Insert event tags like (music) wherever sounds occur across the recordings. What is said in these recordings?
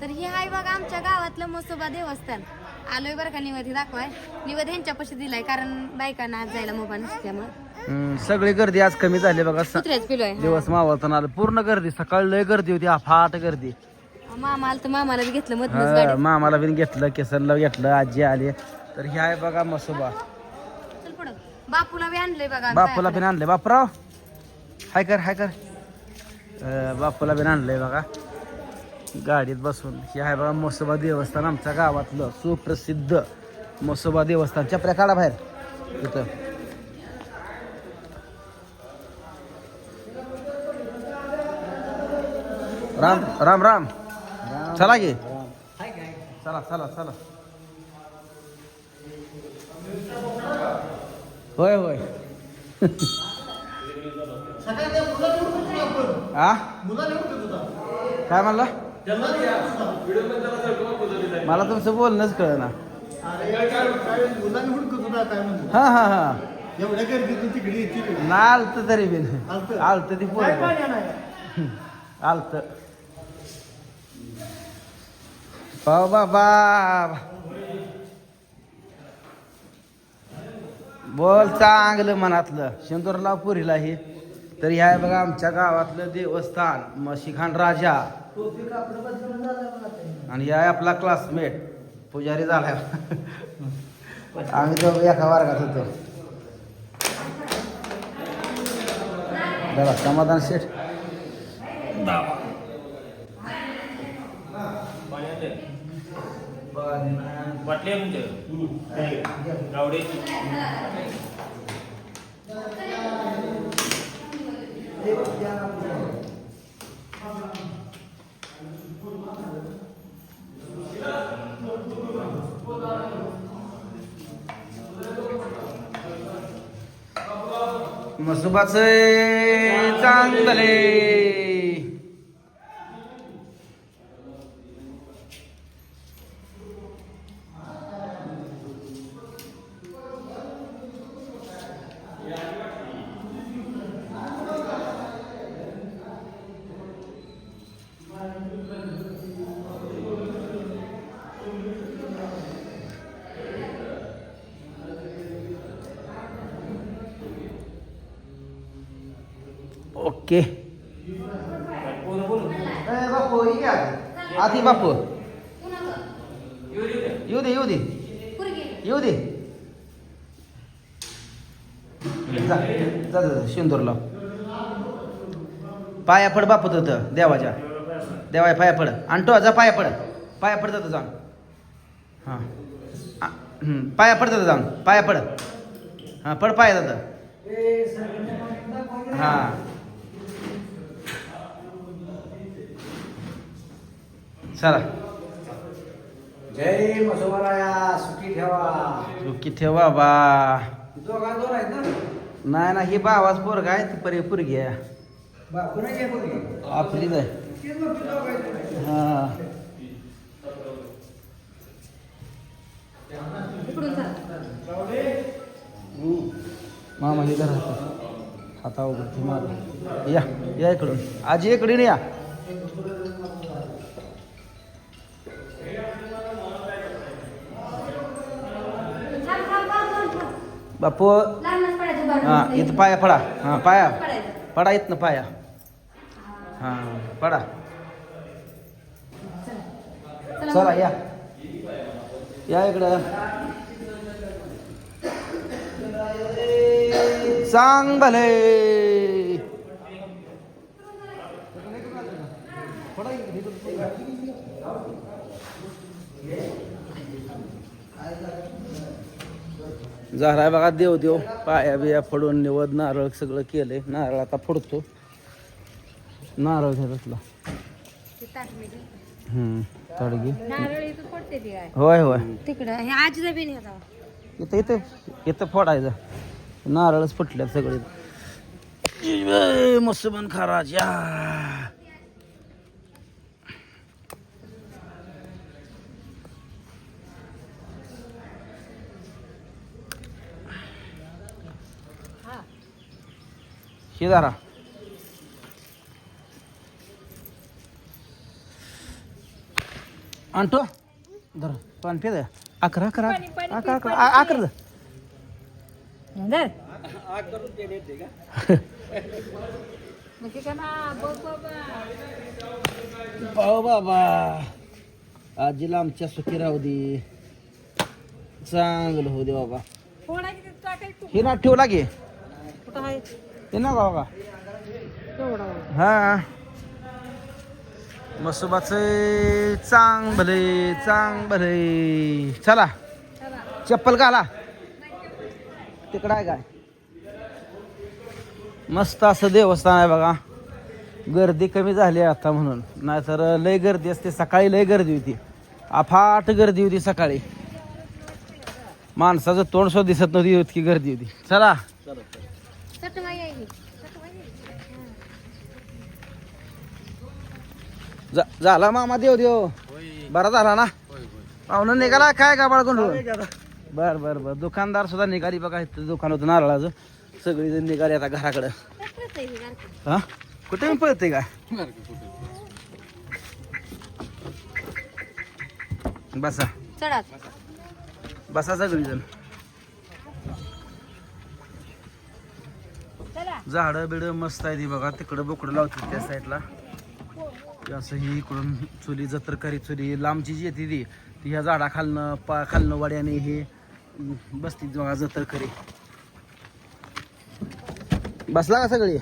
तर हे आहे बघा आमच्या गावातलं मसोबा देवस्थान. आलोय बरं का निवद हे दाखवाय. निवद ह्यांच्यापाशी दिलाय कारण बायकांना आज जायला मोबाईल नसल्यामुळे. हम्म, सगळी गर्दी आज कमी झाली बघा. स- कुत्र्याच पिलोय दिवस मावळताना आलं. पूर्ण गर्दी. सकाळी लय गर्दी होती अफाट गर्दी. मामा आलं तर मामाला बी घेतलं मधनच हा, गाडी मामाला बिन घेतलं केसरला घेतलं आजी आली. तर हे आहे बघा मसोबा. चल पुढं. बापूला बी आणलंय बघा बापूला बिन आणलंय. बापराव हाय कर हाय कर. अं, बापूला बिन आणलंय बघा. गाडीत बसून. हे आहे बघा मसोबा देवस्थान आमच्या गावातलं सुप्रसिद्ध मसोबा देवस्थान चपऱ्या काढा बाहेर तिथं राम राम राम. चला गे चला चला चला. होय होय. आ? काय म्हणला? मला तुमचं बोलणंच कळ ना हा हा हा. आलत तरी बी. आलतं? आलत ती पोर? आलत. पाव बाबा. बोल चांगलं मनातलं. शेंदूरला पुरीला हे. तर ह्या बघा आमच्या गावातलं देवस्थान मशिखान राजा. आणि आहे आपला क्लासमेट पुजारी झालाय. आम्ही दोघं एका वर्गात होतो. जरा समाधान शेठ. वाटले म्हणजे? गावडे. मसुबाचे चांगले. ओके बापू आधी बापू येऊ दे येऊ दे येऊ दे जा जा शिंदूरला पाया पड बापू तर देवाच्या देवाय पाया पड आणतो जा पाया पड पाया पडत जातं जाऊन हां पाया पडतात जाऊन पाया पड हां पड पाया जातं हां चला. जय मसोबाराया सुखी ठेवा. चुकी ठेवा बा. नाही ना ही बावाच पोरगा आहे ती परी पोरगी? आहे. बापू नाही. हा. मामा हे धरा हाता वगैरे मार या या इकडून. आजी इकडे या. बापू लहानच पडायचं उभा हा राहून. इथं पाया पडा हा पाया पडायचं. पडा इथनं पाया हा पडा चला. चला या या इकडं चांग भले झालाय बघा देव देव पाया बिया फोडून निवड नारळ सगळं केलंय नारळ आता फोडतो. नारळ घ्यायला तडगी. होय होय. हे. इथं इथं इथं फोडायचं. नारळच फुटल्यात सगळे मुसलमान खराज. या. शेजारा आणतो। धर पाणी पे अकरा अकरा अकरा अकरा आ- अकरा धर. पाहो बाबा आजीला आमच्या सुखी राहू दे। चांगलं होऊ दे बाबा। हे ना ठेवला गे हे ना बाबा हा. मसोबाच चांग भले चांग भले. चला. चप्पल घाला. तिकडं आहे काय? मस्त असं देवस्थान आहे बघा. गर्दी कमी झाली आहे आता म्हणून. नाहीतर लय गर्दी असते. सकाळी लय गर्दी होती. अफाट गर्दी होती सकाळी. माणसाचं तोंड सुद्धा दिसत नव्हती इतकी गर्दी होती. चला चटमाई आहे ही. चटमाई आहे. जा- झाला मामा देव देव. बरा झाला ना? पाहुणं निघाला काय का बाळगुंड बर बर बर. दुकानदार सुद्धा निघाली बघा इथं दुकान होतं नारळाचं. सगळी जण निघाली आता घराकडं. हा? कुठे मी पळते का? बसा. चढा बसा सगळी जण झाडं बिड मस्त आहे ती बघा. तिकडं बोकडं लावतात त्या साईडला. ते असं ही इकडून चुली जत्रकारी चुली लांबची जी येते ती ती ह्या झाडा खालनं पा खालनं वाड्याने हे बसती बघा जत्रकरी. बसला का सगळी.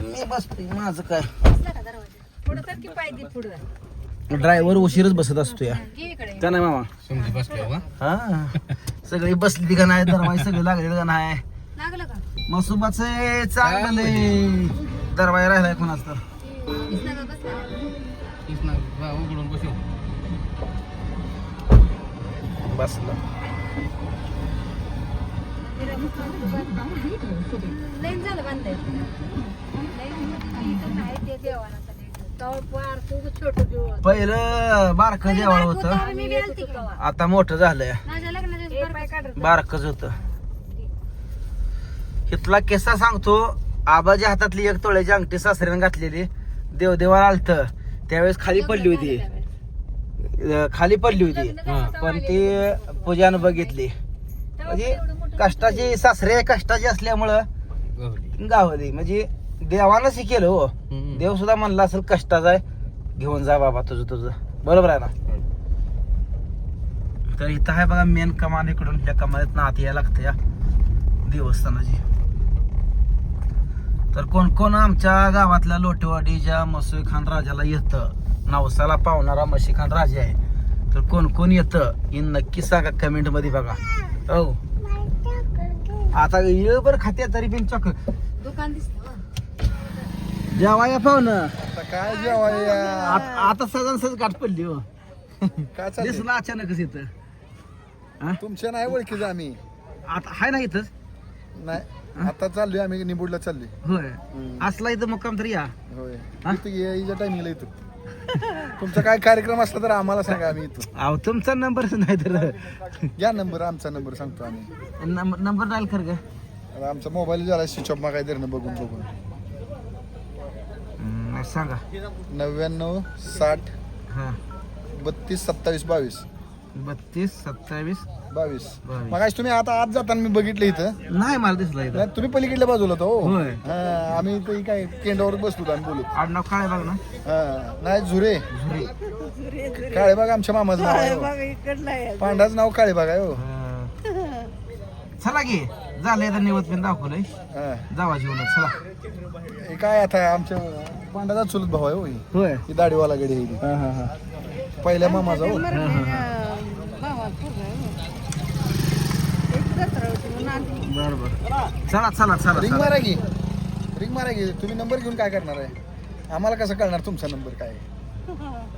मी बसते माझं काय? बसला का दरवाजा? ड्रायव्हर उशीरच बसत असतो या. का नाही मामा. हा. सगळी बसली का नाही दरवाजे सगळे लागले का नाही? लागलं का? मसुबाच चांगले. दरवाजा राहिलाय कोणाच तर? बसला? पहिलं बारक जेवण होत. आता मोठं झालंय. बारकच होत. इथला किस्सा सांगतो आबाच्या हातातली एक तोळ्याची अंगठी सासऱ्यानं घातलेली. देवदेवाला आलत. त्यावेळेस खाली पडली होती. अं, खाली पडली होती. पण ती पूजानं बघितली. म्हणजे कष्टाची सासरे कष्टाची असल्यामुळं गावली. म्हणजे देवानंच हे केलं हो. देव सुद्धा म्हणला असेल कष्टाचा आहे. घेऊन जा बाबा तुझं तुझं. बरोबर आहे ना? तर इथं आहे बघा मेन कमान इकडून त्या कमानीत नात यायला लागतं या देवस्थानाची. तर कोण कोण आमच्या गावातल्या लोटेवाडीच्या मसुई खान राजाला येतं नवसाला पावणारा मशी खान राजा आहे तर कोण कोण येतं हे नक्की सांगा कमेंटमध्ये बघा. हो आता येळभर खात्या तरी पण चक दुकान दिसतं हो. जेवा या पाहुणं. काय जेवाय आता सजन सज गाठ पडली हो. काय दिसलं अचानकच इथं. तुमच्या नाही ओळखीचं आम्ही. आता हाय ना इथंच? नाही. आता चाललोय आम्ही निबुडला चाललोय. होय. असला इथं मुक्काम तर या. होय. हा? इथं ये- हिच्या टायमिंगला येतो तुमचा काय कार्यक्रम असला तर आम्हाला सांगा आम्ही येतो अहो तुमचा नंबरच नाही तर. या नंबर आमचा नंबर सांगतो आम्ही. नंबर नंबर डायल कर का आता आमचा मोबाईल झाला स्विच ऑफ काय धरणं बघून बघून. हम्म, सांगा. नव्याण्णव साठ हा. बत्तीस सत्तावीस बावीस. बत्तीस सत्तावीस बावीस. बावीस. मग तुम्ही आता आज जाताना मी बघितलं इथं. नाही मला दिसला इथं. नाही, तुम्ही पलीकडल्या बाजूला होता हो. होय. हा, आम्ही इथं काय केंडावर बसलो होतो आम्ही बोलत आडनाव काय बघ ना? हा, नाही झुरे. झुरी. काळेबाग आमच्या मामाचं नाव आहे हो. पांडाचं नाव काळेबाग आहे हो. चला की झालंय तर निवत पण दाखवलंय. हा. जावा जेवणात चला. हे काय आता आमच्या पांडाचा चुलत भाऊ आहे हो ही. होय. ही दाढीवाला गडी आहे ही. हा हा हा. पहिल्या मामाचा हो. हा, हा, हा. बर बर चला चला चला रिंग चला. मारा की रिंग मारा की तुम्ही नंबर घेऊन काय करणार आहे आम्हाला कसं कळणार तुमचा नंबर काय आहे? (laughs)